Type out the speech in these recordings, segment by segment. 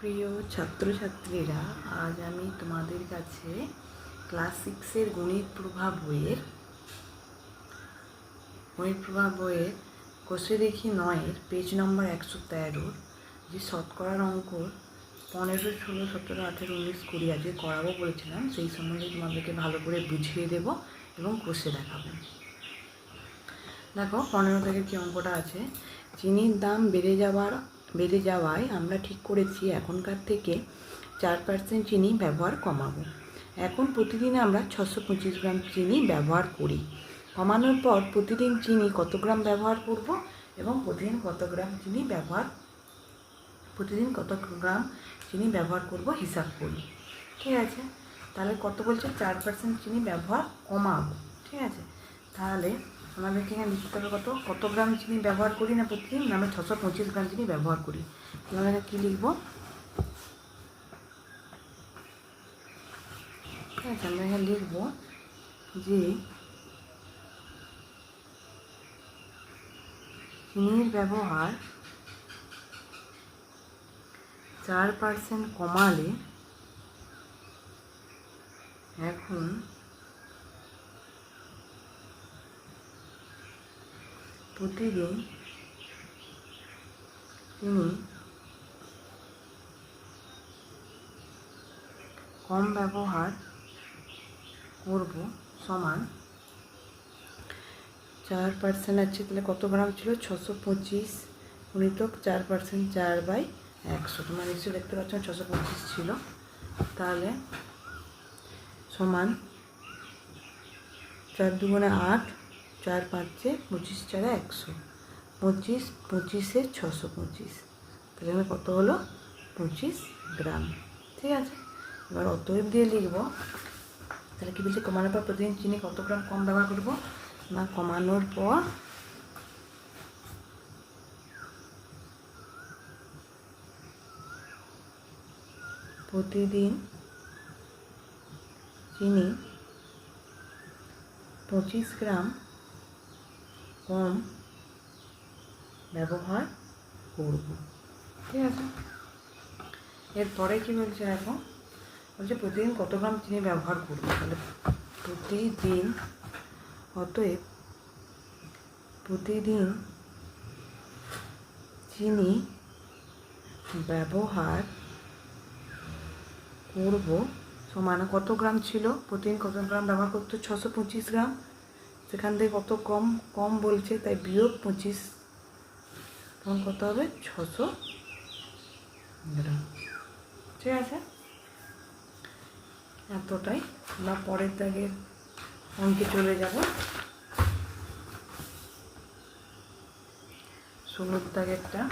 প্রিয় ছাত্রছাত্রীরা, আজ আমি তোমাদের কাছে ক্লাস সিক্সের গণিত প্রভাব বইয়ের, গণিত প্রভাব বইয়ের কোষে দেখি নয়ের পেজ নম্বর একশো তেরোর যে শতকরার অঙ্ক পনেরো, ষোলো, সতেরো, আঠেরো, উনিশ, কুড়ি আজকে করাবো বলেছিলাম, সেই সম্বন্ধে তোমাদেরকে ভালো করে বুঝিয়ে দেব এবং কোষে দেখাবো। দেখো, পনেরো থেকে কি অঙ্কটা আছে? চিনির দাম বেড়ে যাওয়ার বেড়ে যাওয়ায় আমরা ঠিক করেছি এখনকার থেকে চার পার্সেন্ট চিনি ব্যবহার কমাবো। এখন প্রতিদিন আমরা ছশো পঁচিশ গ্রাম চিনি ব্যবহার করি। কমানোর পর প্রতিদিন চিনি কত গ্রাম ব্যবহার করব এবং প্রতিদিন কত গ্রাম চিনি ব্যবহার, প্রতিদিন কত গ্রাম চিনি ব্যবহার করব হিসাব করি। ঠিক আছে? তাহলে কত বলছে? চার পার্সেন্ট চিনি ব্যবহার কমাবো। ঠিক আছে? তাহলে আমাদেরকে এখানে লিখতে কত কত গ্রাম চিনি ব্যবহার করি না প্রতিদিন আমরা ছশো পঁচিশ গ্রাম চিনি ব্যবহার করি। তাহলে কী লিখব? আছে আমরা এখানে লিখব যে চিনির ব্যবহার চার পার্সেন্ট কমালে এখন প্রতিদিন তিনি কম ব্যবহার করব সমান। চার পার্সেন্ট আছে, তাহলে কত গ্রাম ছিল? ছশো পঁচিশ গুণিতক চার পার্সেন্ট চার বাই একশো। তোমার নিশ্চয়ই দেখতে পাচ্ছ ছশো পঁচিশ ছিল। তাহলে সমান চার দুগুণে আট চার পাঁচে পঁচিশ চারে একশো। পঁচিশ, পঁচিশে ছশো পঁচিশ। তাহলে কত হলো? পঁচিশ গ্রাম। ঠিক আছে? এবার অতএব দিয়ে লিখব। তাহলে কী বলছে? কমানোর পর প্রতিদিন চিনি কত গ্রাম কম ব্যবহার করব? না, কমানোর পর প্রতিদিন চিনি পঁচিশ গ্রাম কম ব্যবহার করব? ঠিক আছে? এরপরে কি বলছে এখন বলছে প্রতিদিন কত গ্রাম চিনি ব্যবহার করব? তাহলে প্রতিদিন, অতএব প্রতিদিন চিনি ব্যবহার করব। সমান কত গ্রাম ছিল? প্রতিদিন কত গ্রাম ব্যবহার করতো ছশো পঁচিশ গ্রাম। সেখান থেকে কত কম কম বলছে, তাই বিয়োগ পঁচিশ। তখন কত হবে? ছশো। গ্রাম ঠিক আছে? এতটাই। আমরা পরের দাগের অঙ্কে চলে যাব। ষোলোর দাগেরটা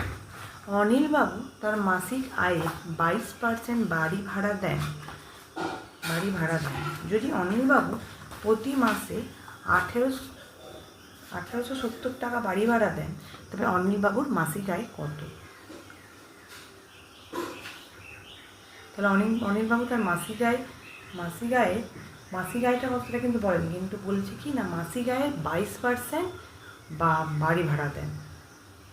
অনিলবাবু তার মাসিক আয়ে বাইশ পার্সেন্ট বাড়ি ভাড়া দেন। বাড়ি ভাড়া দেন। যদি অনিলবাবু প্রতি মাসে আঠেরোশো আঠেরোশো সত্তর টাকা বাড়ি ভাড়া দেন। তবে অনিলবাবুর মাসিক আয় কত? তাহলে অনিল, অনিলবাবু তার মাসিক আয়, মাসিক আয়ে, মাসিক আয়টা কতটা কিন্তু বলেনি, কিন্তু বলছে কি না, মাসিক আয়ের বাইশ পার্সেন্ট বা বাড়ি ভাড়া দেন।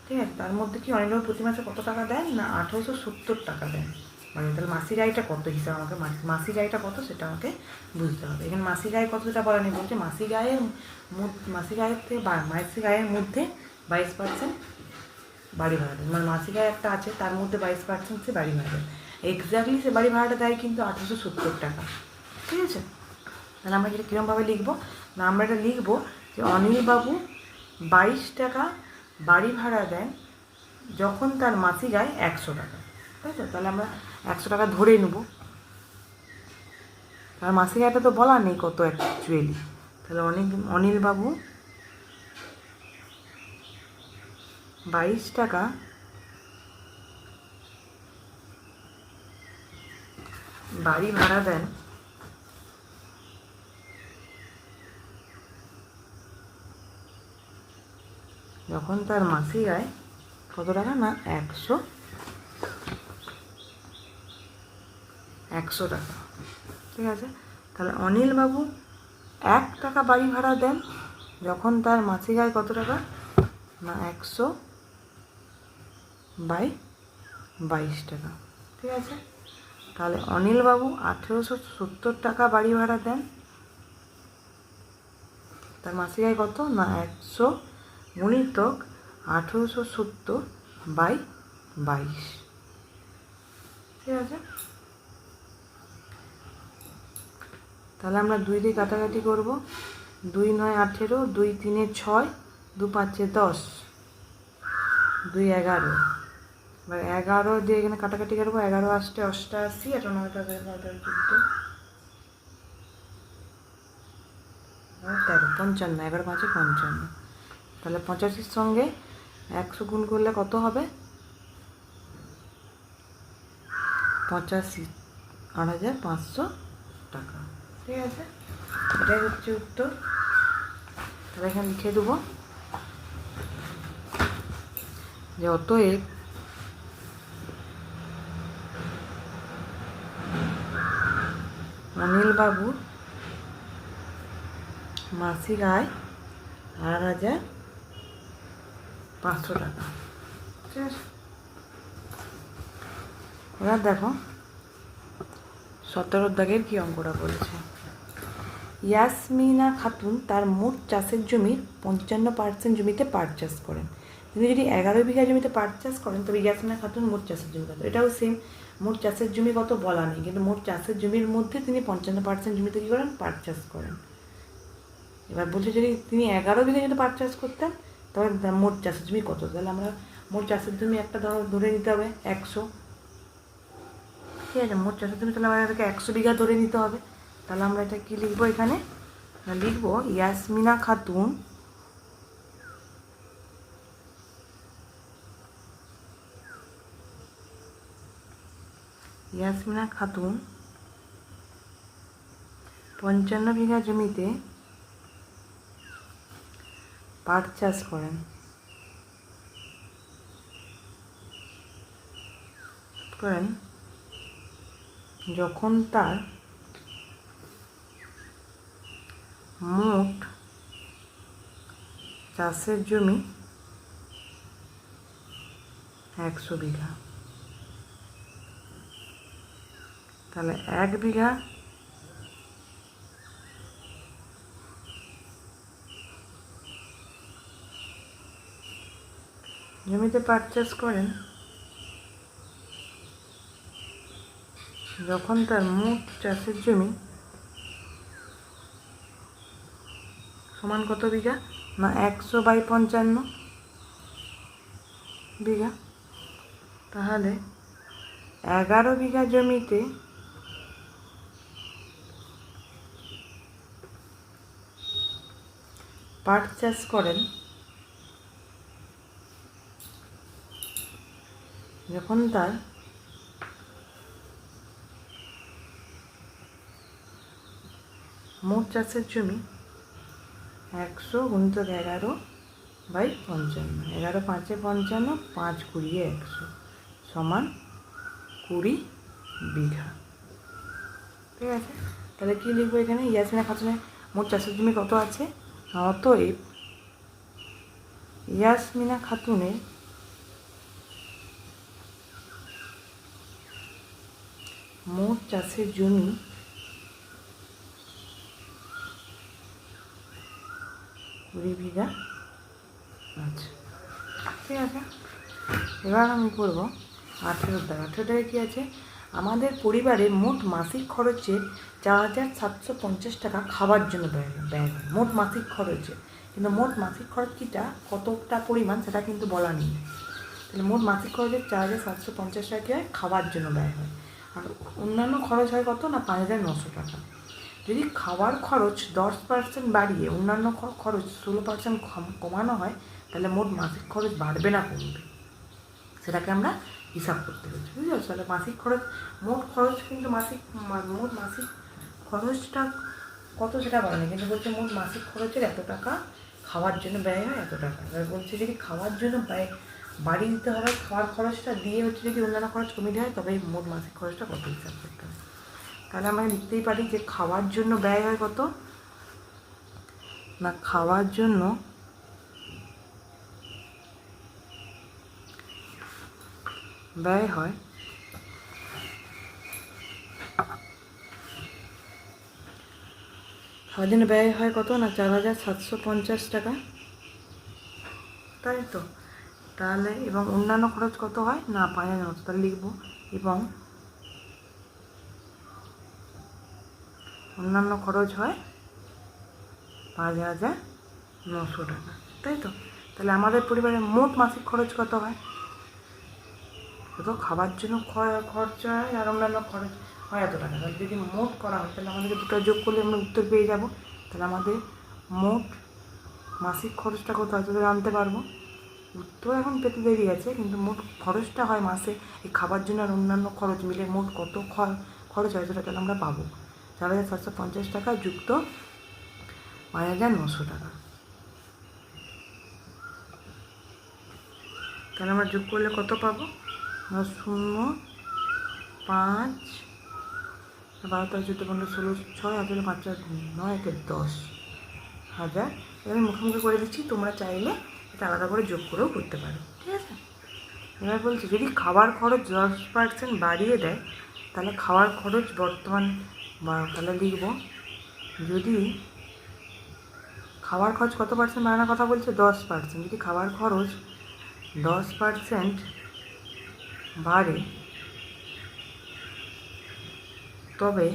ঠিক আছে, তার মধ্যে কি অনিলবাবু প্রতি মাসে কত টাকা দেন না আঠেরোশো সত্তর টাকা দেন? মানে তাহলে মাসিক আয়টা কত হিসাবে আমাকে মা- মাসিক আয়টা কত সেটা আমাকে বুঝতে হবে। এখানে মাসিক আয় কত সেটা বলেনি বলছে মাসিক আয়ের মধ্য- মাসিক আয়ের থেকে মাসিক আয়ের মধ্যে বাইশ পার্সেন্ট বাড়ি ভাড়া দেন মানে মাসিক আয় একটা আছে, তার মধ্যে বাইশ পার্সেন্ট সে বাড়ি ভাড়া দেয়। এক্স্যাক্টলি সে বাড়ি ভাড়াটা দেয় কিন্তু আঠেরোশো সত্তর টাকা। ঠিক আছে? তাহলে আমরা এটা কীরকমভাবে লিখব? না, আমরা এটা লিখব যে অনিলবাবু বাইশ টাকা বাড়ি ভাড়া দেন যখন তার মাসিক আয় একশো টাকা। তাই তো তাহলে আমরা একশো টাকা ধরে নেব। তার মাসিক আয়টা তো বলা নেই কত অ্যাকচুয়ালি তাহলে অনিল অনিলবাবু বাইশ টাকা। বাড়ি ভাড়া দেন। যখন তার মাসিক আয় কত টাকা না, একশো। একশো টাকা। ঠিক আছে? তাহলে অনিলবাবু এক টাকা বাড়ি ভাড়া দেন, যখন তার মাসিক আয় কত টাকা? না, একশো বাই বাইশ টাকা। ঠিক আছে? তাহলে অনিলবাবু আঠেরোশো সত্তর টাকা বাড়ি ভাড়া দেন। তার মাসিক আয় কত? না, একশো গুণিতক আঠেরোশো সত্তর বাই বাইশ। ঠিক আছে? তাহলে আমরা দুই দিয়ে কাটাকাটি করব। দুই নয় আঠেরো, দুই তিনে ছয়, দু পাঁচে দশ, দুই এগারো। এবার এগারো দিয়ে এখানে কাটাকাটি করব। এগারো আসতে অষ্টাশি এটা নয়টা আর তেরো, পঞ্চান্ন, এগারো, পাঁচে পঞ্চান্ন। তাহলে পঁচাশির সঙ্গে একশো গুণ করলে কত হবে? পঁচাশি। আট হাজার পাঁচশো টাকা। ঠিক আছে? এটাই হচ্ছে উত্তর। তাহলে এখানে লিখে দেবো। যে অতএব অনিলবাবুর মাসিক আয় আট হাজার পাঁচশো টাকা। ঠিক আছে? এবার দেখো, সতেরো দাগের কী অঙ্কটা বলেছে ইয়াসমিনা খাতুন তার মোট চাষের জমির পঞ্চান্ন পার্সেন্ট জমিতে পাট চাষ করেন। তিনি যদি এগারো বিঘা জমিতে পাট চাষ করেন, তবে ইয়াসমিনা খাতুন মোট চাষের জমি কত? এটাও সেম মোট চাষের জমি কত বলা নেই, কিন্তু মোট চাষের জমির মধ্যে তিনি পঞ্চান্ন পার্সেন্ট জমিতে কী করেন? পাট চাষ করেন। এবার বলছে যদি তিনি এগারো বিঘা যদি পাট চাষ করতেন, তবে মোট চাষের জমি কত? তাহলে আমরা মোট চাষের জমি একটা ধরো ধরে নিতে হবে, একশো। ঠিক আছে, মোট চাষের জমি তাহলে আমাদেরকে একশো বিঘা ধরে নিতে হবে। তাহলে আমরা এটা কি লিখব এখানে? লিখব ইয়াসমিনা খাতুন। ইয়াসমিনা খাতুন। পঞ্চান্ন বিঘা জমিতে পাট চাষ করেন। করেন। যখন তার মোট চাষের জমি একশো বিঘা। তাহলে এক বিঘা জমিতে পাট চাষ করেন, যখন তার মোট চাষের জমি সমান কত বিঘা? না, একশো বাই পঞ্চান্ন বিঘা। তাহলে এগারো বিঘা জমিতে পাট চাষ করেন। যখন তার মোট চাষের জমি একশো গুণিতক এগারো বাই পঞ্চান্ন। এগারো পাঁচে পঞ্চান্ন, পাঁচ কুড়িয়ে একশো সমান কুড়ি বিঘা। ঠিক আছে? তাহলে কী লিখব এখানে? ইয়াসিনা খাতুনের মোট চাষের জমি কত আছে? অতএব ইয়াসমিনা খাতুনের মোট চাষের জমি কুড়ি বিঘা। আচ্ছা। ঠিক আছে। এবার আমি করব আঠেরো টাকা। কী আছে? আমাদের পরিবারে মোট মাসিক খরচের চার হাজার সাতশো পঞ্চাশ টাকা খাবার জন্য ব্যয় ব্যয় হয় মোট মাসিক খরচে। কিন্তু মোট মাসিক খরচ কীটা? কতটা পরিমাণ সেটা কিন্তু বলা নেই। তাহলে মোট মাসিক খরচের চার হাজার সাতশো পঞ্চাশ টাকা খাবার জন্য ব্যয় হয়। আর অন্যান্য খরচ হয় কত? না, পাঁচ হাজার নশো টাকা। যদি খাওয়ার খরচ দশ পার্সেন্ট বাড়িয়ে অন্যান্য খরচ ষোলো পার্সেন্ট কমানো হয়, তাহলে মোট মাসিক খরচ বাড়বে না কমবে। সেটাকে আমরা হিসাব করতে হচ্ছে বুঝতে পারছ তাহলে মাসিক খরচ, মোট খরচ কিন্তু মাসিক মোট মাসিক খরচটা কত সেটা বলে কিন্তু বলছে মোট মাসিক খরচের এত টাকা খাওয়ার জন্য ব্যয় হয় এত টাকা। এবার বলছে যদি খাওয়ার জন্য ব্যয় বাড়ি দিতে হবে, খাওয়ার খরচটা দিয়ে হচ্ছে যদি অন্যান্য খরচ কমে দেওয়া হয় তবে মোট মাসিক খরচটা কত হিসাব করতে হবে। তাহলে আমরা লিখতেই পারি যে খাওয়ার জন্য ব্যয় হয় কত? না, খাওয়ার জন্য ব্যয় হয় খাওয়ার জন্য ব্যয় হয় কত? না, চার হাজার সাতশো পঞ্চাশ টাকা। তাই তো? তাহলে এবং অন্যান্য খরচ কত হয়? না, পাঁচ হাজার মতো তাহলে লিখব এবং অন্যান্য খরচ হয় পাঁচ হাজার নশো টাকা, তাই তো? তাহলে আমাদের পরিবারের মোট মাসিক খরচ কত হয়? শুধু খাবার জন্য খরচা হয় আর অন্যান্য খরচ হয় এত টাকা। তাহলে যদি মোট করা হয়, তাহলে আমাদেরকে দুটো যোগ করলে আমরা উত্তর পেয়ে যাব। তাহলে আমাদের মোট মাসিক খরচটা কত হয় তোদের আনতে পারব। উত্তর এখন পেতে দেরি আছে, কিন্তু মোট খরচটা হয় মাসে। এই খাবার জন্য আর অন্যান্য খরচ মিলে মোট কত খরচ হয় সেটা তাহলে আমরা পাবো। চার হাজার সাতশো পঞ্চাশ টাকা যুক্ত পাঁচ হাজার নশো টাকা। তাহলে আমরা যোগ করলে কত পাবো? শূন্য, পাঁচ, বারো, তেরো, চোদ্দ, পনেরো, ষোলো, ছয় হাজার পাঁচ, চার নয়, একে দশ হাজার। এটা আমি মুখোমুখি করে দিচ্ছি, তোমরা চাইলে এটা আলাদা করে যোগ করেও করতে পারো, ঠিক আছে? এবার বলছি, যদি খাবার খরচ দশ পার্সেন্ট বাড়িয়ে দেয়, তাহলে খাওয়ার খরচ বর্তমান তাহলে লিখব, যদি খাবার খরচ কত পার্সেন্ট বাড়ানোর কথা বলছে দশ পার্সেন্ট যদি খাবার খরচ দশ পার্সেন্ট বাড়ে, তবে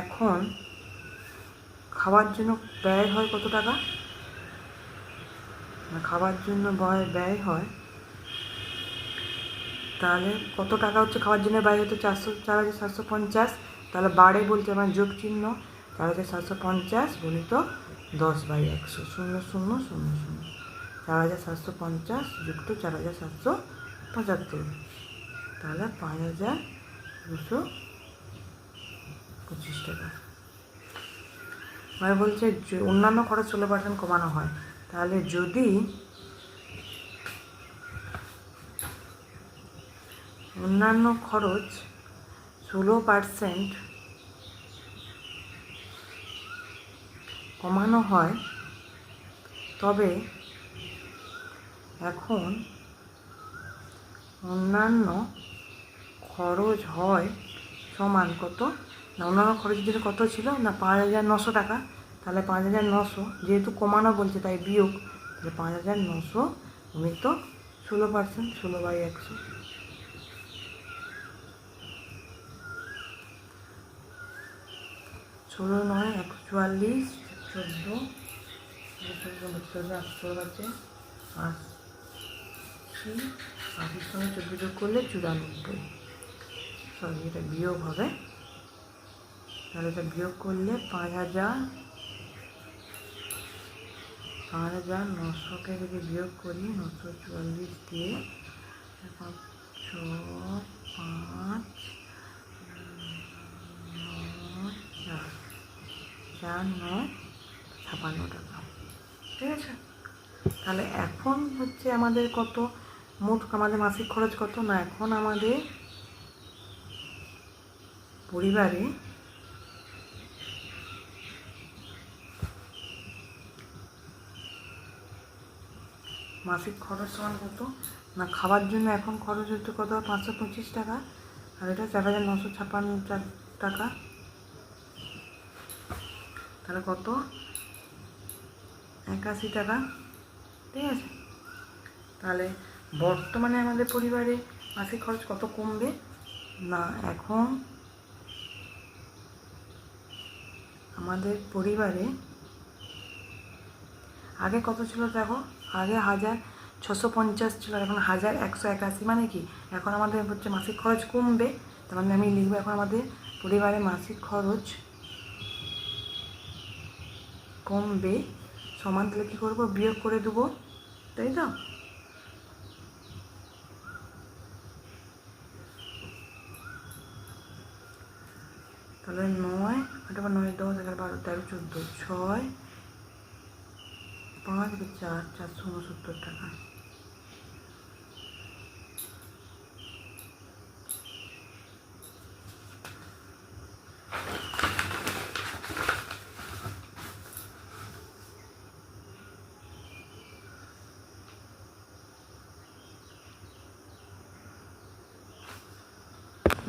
এখন খাওয়ার জন্য ব্যয় হয় কত টাকা? খাবার জন্য ব্যয় ব্যয় হয়, তাহলে কত টাকা হচ্ছে? খাওয়ার জন্য ব্যয় হতো চারশো, চার হাজার সাতশো পঞ্চাশ। তাহলে বারে বলতে আমার যোগ চিহ্ন চার হাজার সাতশো পঞ্চাশ গুণিত দশ বাই একশো, শূন্য শূন্য শূন্য শূন্য। চার হাজার সাতশো পঞ্চাশ যুক্ত চার হাজার সাতশো পঁচাত্তর। তাহলে পাঁচ হাজার দুশো পঁচিশ টাকা। মানে বলছে অন্যান্য খরচ ষোলো পার্সেন্ট কমানো হয়। তাহলে যদি অন্যান্য খরচ ষোলো পার্সেন্ট কমানো হয়, তবে এখন অন্যান্য খরচ হয় সমান কত? না, অন্যান্য খরচ জন্য কত ছিল? না, পাঁচ হাজার নশো টাকা। তাহলে পাঁচ হাজার নশো, যেহেতু কমানো বলছে, তাই বিয়োগ, তাহলে পাঁচ হাজার নশো গুণিত ষোলো পার্সেন্ট ষোলো বাই একশো। ষোলো নয় একশো চুয়াল্লিশ চোদ্দ চোদ্দ আশি সঙ্গে চোদ্দ যোগ করলে চুরানব্বই। সরি, এটা বিয়োগ হবে। তাহলে এটা বিয়োগ করলে পাঁচ হাজার পাঁচ হাজার নশোকে যদি বিয়োগ করি, নশো চুয়াল্লিশ দিয়ে ছ, পাঁচ নয়, চার। চার নয় ছাপান্ন টাকা ঠিক আছে তাহলে এখন হচ্ছে আমাদের কত মোট আমাদের মাসিক খরচ কত না এখন আমাদের পরিবারে মাসিক খরচ সমান কত না খাবার জন্য এখন খরচ হচ্ছে কত পাঁচশো পঁচিশ টাকা আর এটা চার হাজার নশো ছাপান্ন টা- টাকা তাহলে কত? একাশি টাকা। ঠিক আছে? তাহলে বর্তমানে আমাদের পরিবারে মাসিক খরচ কত কমবে? না, এখন আমাদের পরিবারে আগে কত ছিল দেখো? আগে হাজার ছশো পঞ্চাশ ছিল এখন হাজার একশো একাশি। মানে কি? এখন আমাদের হচ্ছে মাসিক খরচ কমবে। তার মানে আমি লিখব এখন আমাদের পরিবারে মাসিক খরচ কমবে। সমান তাহলে কী করব? বিয়োগ করে দেবো, তাই তো? তাহলে নয় আবার নয়, দশ, এগারো, বারো, তেরো, চোদ্দ, ছয়, পাঁচ, চার চারশো উনসত্তর টাকা।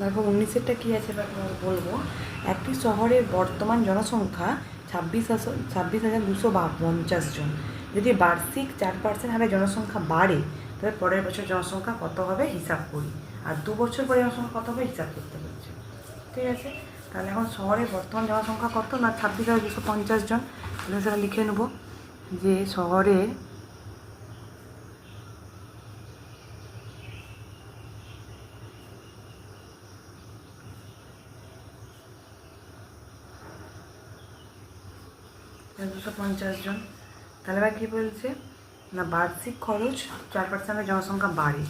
দেখো উনিশেরটা কী আছে বলব, একটি শহরের বর্তমান জনসংখ্যা ছাব্বিশ ছাব্বিশ হাজার দুশো পঞ্চাশ জন। যদি বার্ষিক চার পার্সেন্ট হারে জনসংখ্যা বাড়ে, তাহলে পরের বছর জনসংখ্যা কত হবে হিসাব করি। আর দু বছর পরে জনসংখ্যা কত হবে হিসাব করতে বলছে। ঠিক আছে? তাহলে এখন শহরে বর্তমান জনসংখ্যা কত? না, ছাব্বিশ হাজার দুশো পঞ্চাশ জন। তাহলে সেটা লিখে নেব যে শহরের দুশো পঞ্চাশ জন। তাহলে এবার কী বলছে? না, বার্ষিক খরচ চার পার্সেন্টের জনসংখ্যা বাড়ে।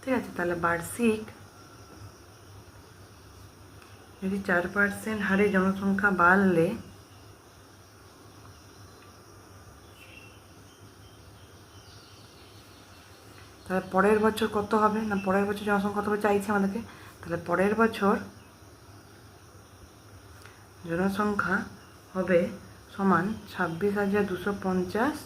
ঠিক আছে, তাহলে বার্ষিক যদি চার পার্সেন্ট হারে জনসংখ্যা বাড়লে তাহলে পরের বছর কত হবে? না, পরের বছর জনসংখ্যা কত চাইছে আমাদেরকে? তাহলে পরের বছর জনসংখ্যা হবে সমান ছাব্বিশ হাজার দুশো পঞ্চাশ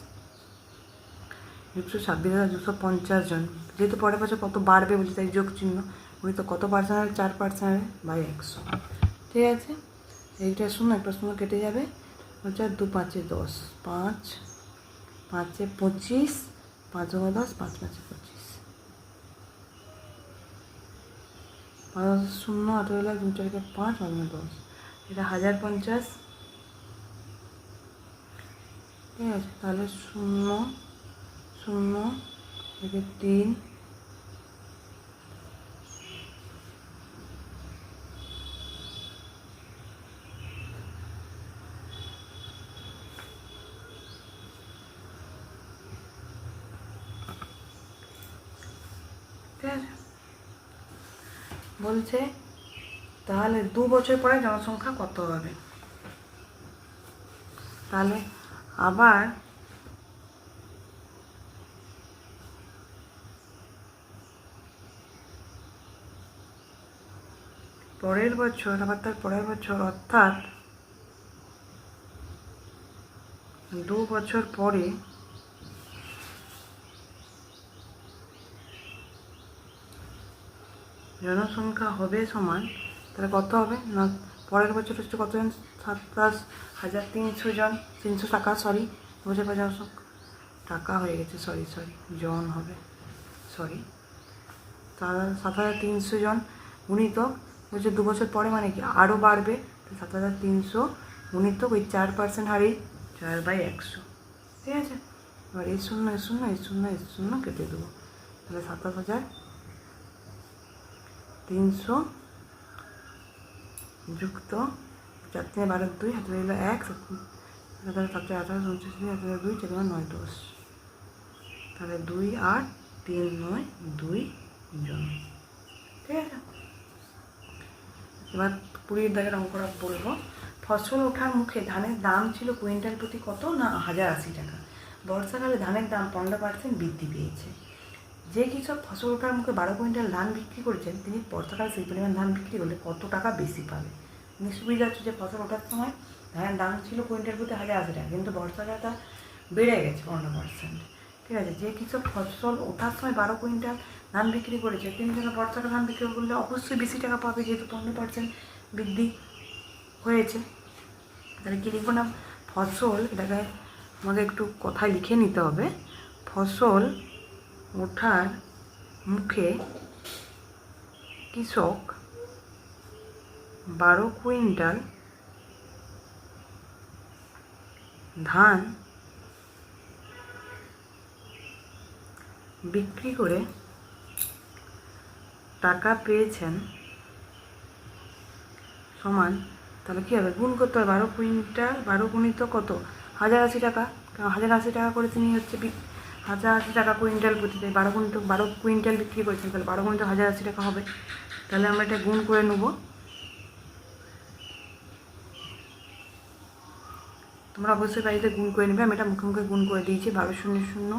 দুশো ছাব্বিশ হাজার দুশো পঞ্চাশ জন। যেহেতু পরের বছর কত বাড়বে বলছে তাই যোগ চিহ্ন উনি তো কত পার্সেন্ট হবে? চার পার্সেন্ট বাই একশো। ঠিক আছে? এইটা শূন্য, একটা শূন্য কেটে যাবে। হচ্ছে দু পাঁচে দশ, পাঁচ, পাঁচে পঁচিশ, পাঁচ দশ, পাঁচ পাঁচে পঁচিশ। পাঁচ শূন্য, আঠেরো লাখ দু চারিকে পাঁচ পাঁচ দশ। এটা হাজার পঞ্চাশ। ঠিক আছে তাহলে শূন্য শূন্য থেকে তিন। বলছে, তাহলে দু বছর পরে জনসংখ্যা কত হবে? তাহলে আবার পরের বছর, আবার তার পরের বছর, অর্থাৎ দু বছর পরে জনসংখ্যা হবে সমান, তাহলে কত হবে? না, পরের বছর হচ্ছে কতজন সাতাশ হাজার তিনশো জন, তিনশো টাকা সরি পর জনসংখ্যা টাকা হয়ে গেছে সরি সরি জন হবে সরি সাত হাজার তিনশো জন গুণিতক বলছে দু বছর পরে মানে কি আরও বাড়বে? সাত হাজার তিনশো গুণিতক ওই চার পার্সেন্ট হারে চার বাই একশো। ঠিক আছে? এবার এই শূন্য এই শূন্য এই শূন্য এই শূন্য কেটে দেবো। তাহলে সাতাশ হাজার তিনশো যুক্ত চার তিনে বারো দুই হাতে রইল এক সাতশো আঠারো উনত্রিশ দুই হাতে দুই চার নয়, দশ তাহলে দুই আট তিন নয় দুই জন ঠিক আছে এবার কুড়ির দাগের অঙ্কটা বলব ফসল ওঠার মুখে ধানের দাম ছিল কুইন্টাল প্রতি কত? না হাজার আশি টাকা। বর্ষাকালে ধানের দাম পনেরো পার্সেন্ট বৃদ্ধি পেয়েছে। যে কৃষক ফসল ওঠার মুখে বারো কুইন্টাল ধান বিক্রি করেছেন তিনি বর্ষাকালে সেই পরিমাণ ধান বিক্রি করলে কত টাকা বেশি পাবে? বুঝতে পারছ যে ফসল ওঠার সময় ধানের দাম ছিল কুইন্টাল প্রতি হাজার আশি টাকা, কিন্তু বর্ষাকালে তা বেড়ে গেছে পনেরো পার্সেন্ট ঠিক আছে, যে কৃষক ফসল ওঠার সময় বারো কুইন্টাল ধান বিক্রি করেছে কিন্তু যেন বর্ষাকালে ধান বিক্রি করলে অবশ্যই বেশি টাকা পাবে যেহেতু পনেরো পার্সেন্ট বৃদ্ধি হয়েছে। তাহলে কী লিখব না? ফসল, এটাকে আমাকে একটু কথায় লিখে নিতে হবে। ফসল ওঠার মুখে কৃষক বারো কুইন্টাল ধান বিক্রি করে টাকা পেয়েছেন সমান, তাহলে কী হবে? গুণ করতে হবে। বারো কুইন্টাল, বারো গুণিত কত? হাজার আশি টাকা। কারণ হাজার আশি টাকা করে তিনি হচ্ছে হাজার আশি টাকা কুইন্টাল প্রতি বারো কুইন্টাল বারো কুইন্টাল বিক্রি করেছেন। তাহলে বারো কুইন্টাল হাজার আশি টাকা হবে। তাহলে আমরা এটা গুণ করে নেব। তোমরা অবশ্যই বাড়িতে গুণ করে নেবে। আমি এটা মুখে মুখে গুণ করে দিয়েছি। বারো শূন্য শূন্য,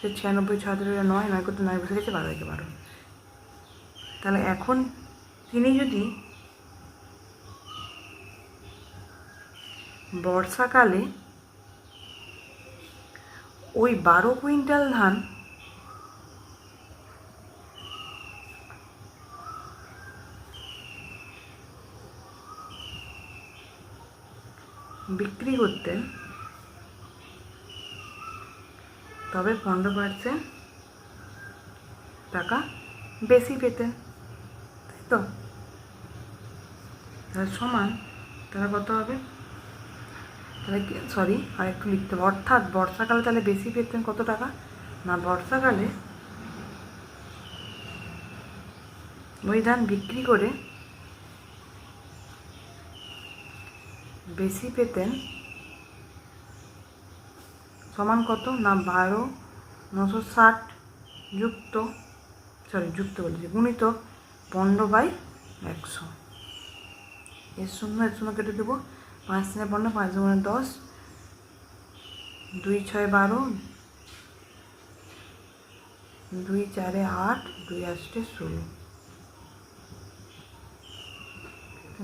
সে ছিয়ানব্বই ছয় নয় নয় করতে নয় বসে গেছে? বারো একে বারো। তাহলে এখন তিনি যদি বর্ষাকালে ওই বারো কুইন্টাল ধান বিক্রি করতেন তবে পনেরো পার্সেন্ট টাকা বেশি পেতেন তাই তো? তাহলে সমান, তাহলে কত হবে? তাহলে সরি আর একটু লিখতে হবে। অর্থাৎ বর্ষাকালে তাহলে বেশি পেতেন কত টাকা? না, বর্ষাকালে ওই ধান বিক্রি করে বেশি পেতেন সমান কত না বারো, নশো ষাট যুক্ত সরি যুক্ত বলেছি, গুণিত পনেরো বাই একশো। এর শূন্য এর শূন্য কেটে দেবো। পাঁচ তিনে পনেরো, পাঁচ দুগুণে দশ, দুই ছয় বারো, দুই চারে আট, দুই আষ্টে ষোলো।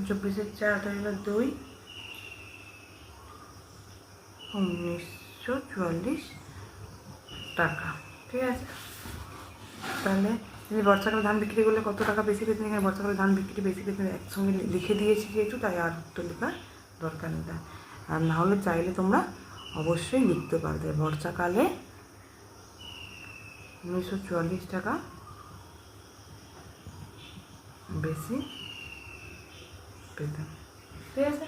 চব্বিশের চার আঠারো দুই উনিশশো চুয়াল্লিশ টাকা, ঠিক আছে? তাহলে তুমি বর্ষাকালে ধান বিক্রি করলে কত টাকা বেশি পেতেন এখানে বর্ষাকালে ধান বিক্রি বেশি পেতেন একসঙ্গে লিখে দিয়েছি যেহেতু, তাই আর উত্তর লেখার দরকার নেই। তার। আর না হলে চাইলে তোমরা অবশ্যই লিখতে পারবে। বর্ষাকালে উনিশশো চুয়াল্লিশ টাকা বেশি পেতাম ঠিক আছে?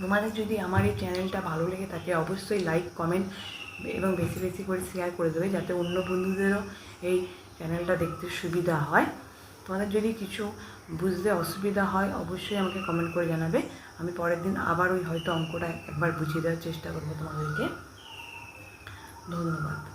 তোমাদের যদি আমার এই চ্যানেলটা ভালো লেগে থাকে, অবশ্যই লাইক কমেন্ট এবং বেশি বেশি করে শেয়ার করে দেবে যাতে অন্য বন্ধুদেরও এই চ্যানেলটা দেখতে সুবিধা হয়। তোমাদের যদি কিছু বুঝতে অসুবিধা হয়, অবশ্যই আমাকে কমেন্ট করে জানাবে। আমি পরের দিন আবার ওই হয়তো অঙ্কটা একবার বুঝিয়ে দেওয়ার চেষ্টা করব তোমাদেরকে। ধন্যবাদ।